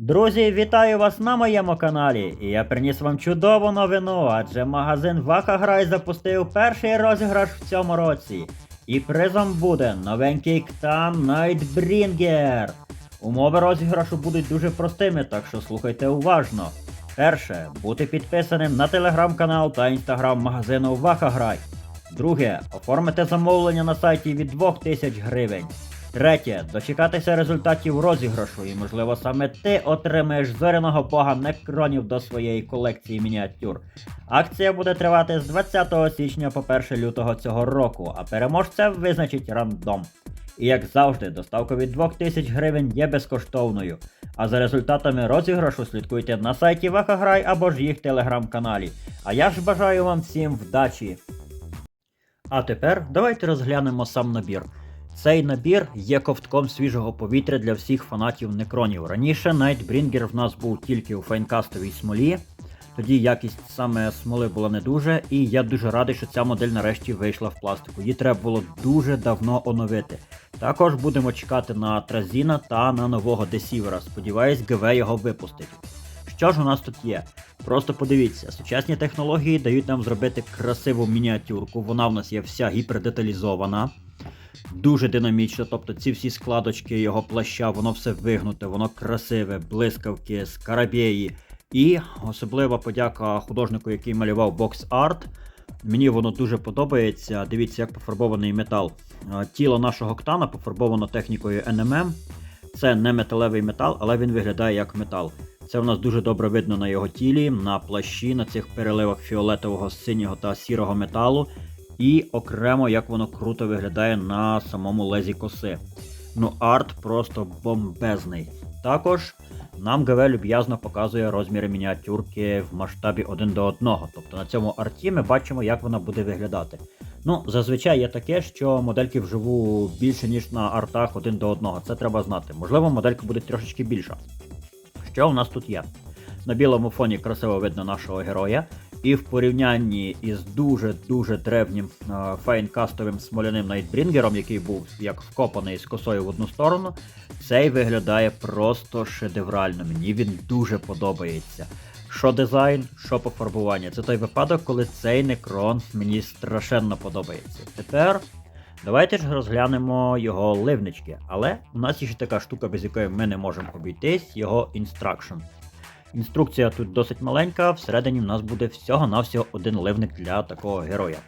Друзі, вітаю вас на моєму каналі. І я приніс вам чудову новину, адже магазин Вакаграй запустив перший розіграш в цьому році. І призом буде новенький Ктан Найтбрінгер. Умови розіграшу будуть дуже простими, так що слухайте уважно. Перше, бути підписаним на телеграм-канал та інстаграм магазину Вакаграй. Друге, оформити замовлення на сайті від 2000 гривень. Третє. Дочекатися результатів розіграшу, і можливо саме ти отримаєш зоряного бога некронів до своєї колекції мініатюр. Акція буде тривати з 20 січня по 1 лютого цього року, а переможця визначить рандом. І як завжди, доставка від 2000 гривень є безкоштовною. А за результатами розіграшу слідкуйте на сайті Вакаграй або ж їх телеграм-каналі. А я ж бажаю вам всім вдачі! А тепер давайте розглянемо сам набір. Цей набір є ковтком свіжого повітря для всіх фанатів некронів. Раніше Найтбрінгер в нас був тільки у файнкастовій смолі, тоді якість саме смоли була не дуже, і я дуже радий, що ця модель нарешті вийшла в пластику. Її треба було дуже давно оновити. Також будемо чекати на Тразіна та на нового Десівера. Сподіваюсь, ГВ його випустить. Що ж у нас тут є? Просто подивіться, сучасні технології дають нам зробити красиву мініатюрку. Вона в нас є вся гіпердеталізована, дуже динамічна. Тобто ці всі складочки його плаща, воно все вигнуте, воно красиве, блискавки, скарабєї. І особлива подяка художнику, який малював бокс арт. Мені воно дуже подобається. Дивіться, як пофарбований метал. Тіло нашого ктана пофарбовано технікою NMM. Це не металевий метал, але він виглядає як метал. Це в нас дуже добре видно на його тілі, на плащі, на цих переливах фіолетового, синього та сірого металу. І окремо, як воно круто виглядає на самому лезі коси. Ну, арт просто бомбезний. Також нам ГВ люб'язно показує розміри мініатюрки в масштабі 1 до 1. Тобто на цьому арті ми бачимо, як вона буде виглядати. Ну, зазвичай є таке, що модельки вживу більше, ніж на артах 1 до 1. Це треба знати. Можливо, моделька буде трошечки більша. Що у нас тут є? На білому фоні красиво видно нашого героя. І в порівнянні із дуже-дуже древнім е, фейнкастовим смоляним Найтбрінгером, який був як вкопаний з косою в одну сторону, цей виглядає просто шедеврально. Мені він дуже подобається. Що дизайн, що пофарбування. Це той випадок, коли цей некрон мені страшенно подобається. Тепер давайте ж розглянемо його ливнички. Але у нас є ще така штука, без якої ми не можемо обійтись, його інстракшн. Інструкція тут досить маленька, всередині в нас буде всього-навсього один ливник для такого героя.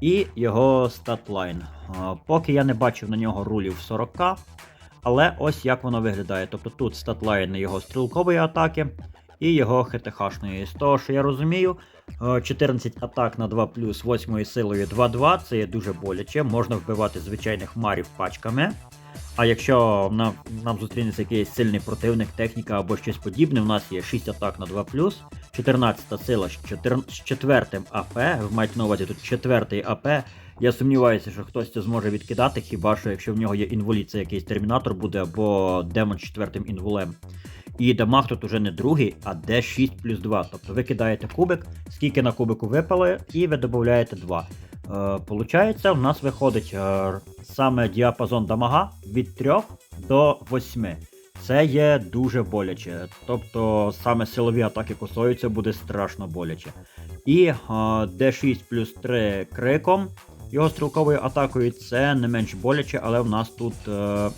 І його статлайн. Поки я не бачив на нього рулів 40к, але ось як воно виглядає. Тобто тут статлайн його стрілкової атаки і його ХТХ-шної. З того, що я розумію, е, 14 атак на 2 плюс 8 силою 2-2 це є дуже боляче, можна вбивати звичайних марів пачками. А якщо нам, нам зустрінеться якийсь сильний противник, техніка або щось подібне, у нас є 6 атак на 2 14 сила з 4, з АП. Ви маєте на увазі тут четвертий АП. Я сумніваюся, що хтось це зможе відкидати, хіба що якщо в нього є інволід, це якийсь термінатор буде або демон з четвертим інвулем. І дамаг тут уже не другий, а D6 плюс 2. Тобто ви кидаєте кубик, скільки на кубику випали, і ви додаєте 2. Е, Получається, в нас виходить е, саме діапазон дамага від 3 до 8. Це є дуже боляче. Тобто саме силові атаки косою буде страшно боляче. І е, D6 плюс 3 криком. Його стрілковою атакою це не менш боляче, але в нас тут е,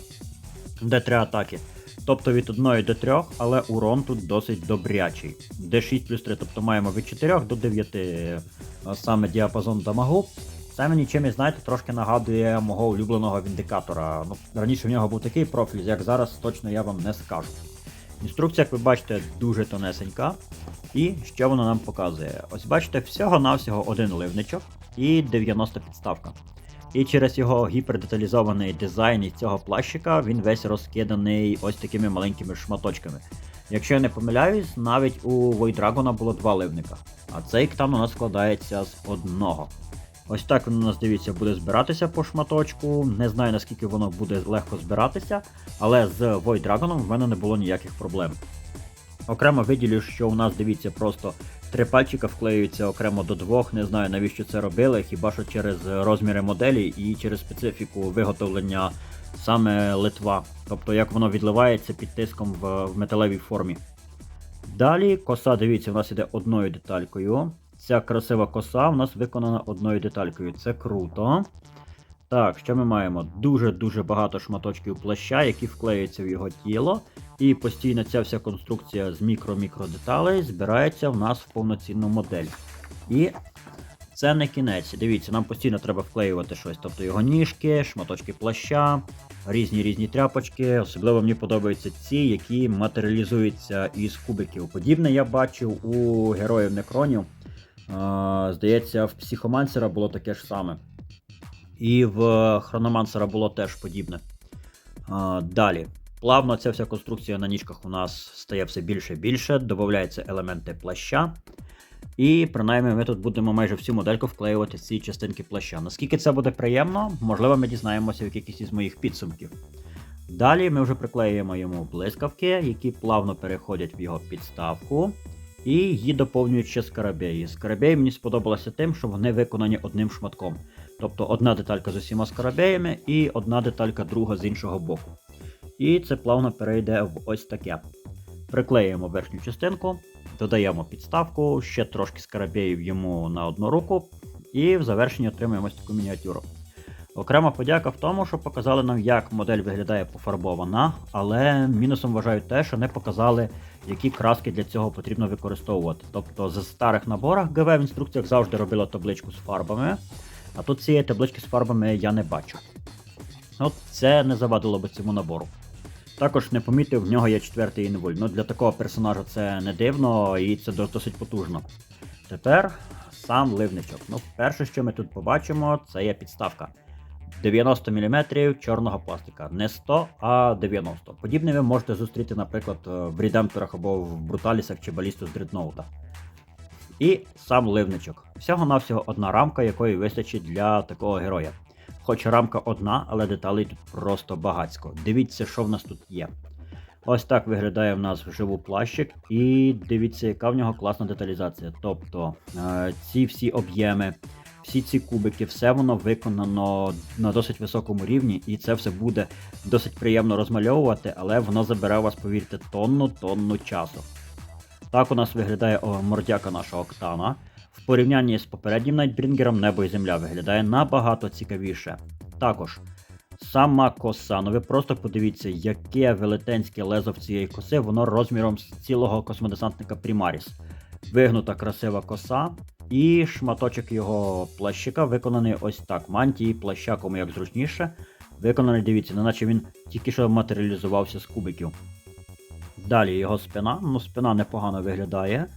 D3 атаки. Тобто від 1 до 3, але урон тут досить добрячий. D6 плюс 3, тобто маємо від 4 до 9 е, саме діапазон дамагу. Це мені чимось, знаєте, трошки нагадує мого улюбленого віндикатора. Ну, раніше в нього був такий профіль, як зараз точно я вам не скажу. Інструкція, як ви бачите, дуже тонесенька. І що вона нам показує? Ось бачите, всього-навсього один ливничок і 90 підставка. І через його гіпердеталізований дизайн із цього плащика він весь розкиданий ось такими маленькими шматочками. Якщо я не помиляюсь, навіть у Войдрагона було два ливника, а цей ктан у нас складається з одного. Ось так він у нас, дивіться, буде збиратися по шматочку. Не знаю наскільки воно буде легко збиратися, але з Dragon в мене не було ніяких проблем. Окремо виділю, що у нас дивіться просто Три пальчика вклеюються окремо до двох. Не знаю навіщо це робили, хіба що через розміри моделі і через специфіку виготовлення саме литва. Тобто як воно відливається під тиском в, в металевій формі. Далі коса, дивіться, у нас іде одною деталькою. Ця красива коса у нас виконана одною деталькою. Це круто. Так, що ми маємо? Дуже-дуже багато шматочків плаща, які вклеюються в його тіло. І постійно ця вся конструкція з мікро-мікро деталей збирається в нас в повноцінну модель. І це не кінець. Дивіться, нам постійно треба вклеювати щось. Тобто його ніжки, шматочки плаща, різні різні тряпочки. Особливо мені подобаються ці, які матеріалізуються із кубиків. Подібне я бачив у героїв Некронів. Здається, в психомансера було таке ж саме. І в хрономансера було теж подібне. Далі. Плавно ця вся конструкція на ніжках у нас стає все більше і більше, додаються елементи плаща. І принаймні ми тут будемо майже всю модельку вклеювати ці частинки плаща. Наскільки це буде приємно, можливо, ми дізнаємося в якихось із моїх підсумків. Далі ми вже приклеюємо йому блискавки, які плавно переходять в його підставку. І її доповнюють ще скарабеї. Скарабеї мені сподобалося тим, що вони виконані одним шматком. Тобто одна деталька з усіма скарабеями і одна деталька друга з іншого боку. І це плавно перейде в ось таке. Приклеюємо верхню частинку, додаємо підставку, ще трошки скарабеїв йому на одну руку, і в завершенні отримуємо таку мініатюру. Окрема подяка в тому, що показали нам, як модель виглядає пофарбована, але мінусом вважаю те, що не показали, які краски для цього потрібно використовувати. Тобто з старих наборах ГВ в інструкціях завжди робила табличку з фарбами, а тут цієї таблички з фарбами я не бачу. От це не завадило би цьому набору. Також не помітив, в нього є четвертий інвуль. Ну для такого персонажа це не дивно і це досить потужно. Тепер сам ливничок. Ну, перше, що ми тут побачимо, це є підставка. 90 мм чорного пластика. Не 100, а 90. Подібне ви можете зустріти, наприклад, в Редемпторах або в Бруталісах чи Балісту з Дредноута. І сам ливничок. Всього-навсього одна рамка, якої вистачить для такого героя. Хоч рамка одна, але деталей тут просто багацько. Дивіться, що в нас тут є. Ось так виглядає в нас вживу плащик, і дивіться, яка в нього класна деталізація. Тобто е, ці всі об'єми, всі ці кубики, все воно виконано на досить високому рівні, і це все буде досить приємно розмальовувати, але воно забере у вас, повірте, тонну тонну часу. Так у нас виглядає мордяка нашого Октана. Порівнянні з попереднім Найтбрінгером небо і земля виглядає набагато цікавіше. Також сама коса, ну ви просто подивіться, яке велетенське лезо в цієї коси, воно розміром з цілого космодесантника Примаріс. Вигнута красива коса, і шматочок його плащика виконаний ось так. Мантії, плаща, кому як зручніше. Виконаний, дивіться, неначе він тільки що матеріалізувався з кубиків. Далі його спина, ну спина непогано виглядає.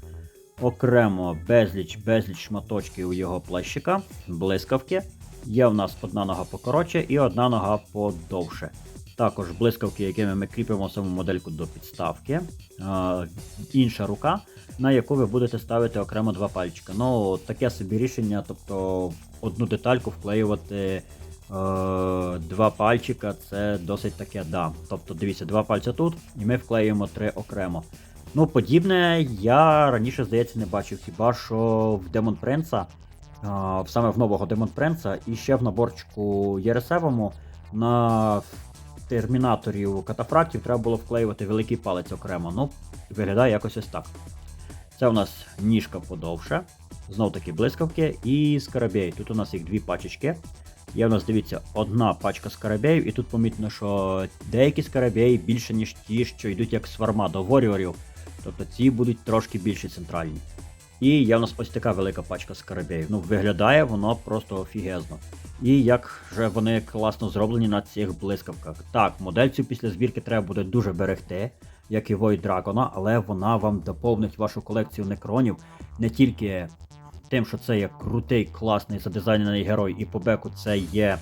Окремо безліч безліч шматочків у його плащика, блискавки. Є в нас одна нога покоротше і одна нога подовше. Також блискавки, якими ми кріпимо саму модельку до підставки. А, інша рука, на яку ви будете ставити окремо два пальчика. Ну, таке собі рішення, тобто одну детальку вклеювати е, два пальчика, це досить таке да. Тобто, дивіться, два пальця тут, і ми вклеюємо три окремо. Ну, подібне я раніше, здається, не бачив. Хіба що в Демон Принца, а, саме в нового Демон Принца, і ще в наборчику Єресевому на термінаторів катафрактів треба було вклеювати великий палець окремо. Ну, виглядає якось ось так. Це у нас ніжка подовше, знов таки блискавки і скарабей. Тут у нас їх дві пачечки. Є у нас, дивіться, одна пачка скарабеїв, і тут помітно, що деякі скарабеї більше, ніж ті, що йдуть як сварма до воріорів. Тобто ці будуть трошки більше центральні. І є у нас ось така велика пачка скарабеїв. Ну, виглядає воно просто офігезно. І як же вони класно зроблені на цих блискавках. Так, модель цю після збірки треба буде дуже берегти, як і Void Дракона, але вона вам доповнить вашу колекцію некронів не тільки тим, що це є крутий, класний задизайнений герой, і по беку це є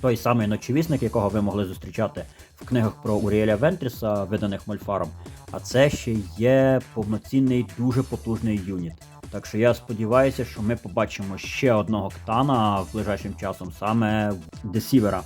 той самий ночовісник, якого ви могли зустрічати в книгах про Уріеля Вентріса, виданих Мольфаром. А це ще є повноцінний, дуже потужний юніт. Так що я сподіваюся, що ми побачимо ще одного ктана в ближайшим часом, саме Десівера.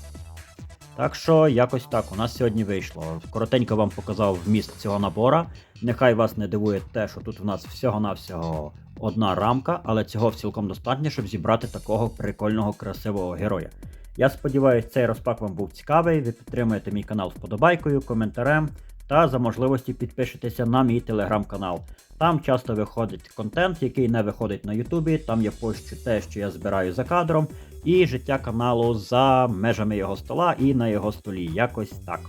Так що якось так у нас сьогодні вийшло. Коротенько вам показав вміст цього набора. Нехай вас не дивує те, що тут в нас всього-навсього одна рамка, але цього цілком достатньо, щоб зібрати такого прикольного красивого героя. Я сподіваюся, цей розпак вам був цікавий. Ви підтримуєте мій канал вподобайкою, коментарем та за можливості підпишетеся на мій телеграм-канал. Там часто виходить контент, який не виходить на Ютубі. Там я пощу те, що я збираю за кадром, і життя каналу за межами його стола і на його столі. Якось так.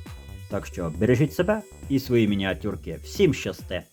Так що бережіть себе і свої мініатюрки. Всім щасте!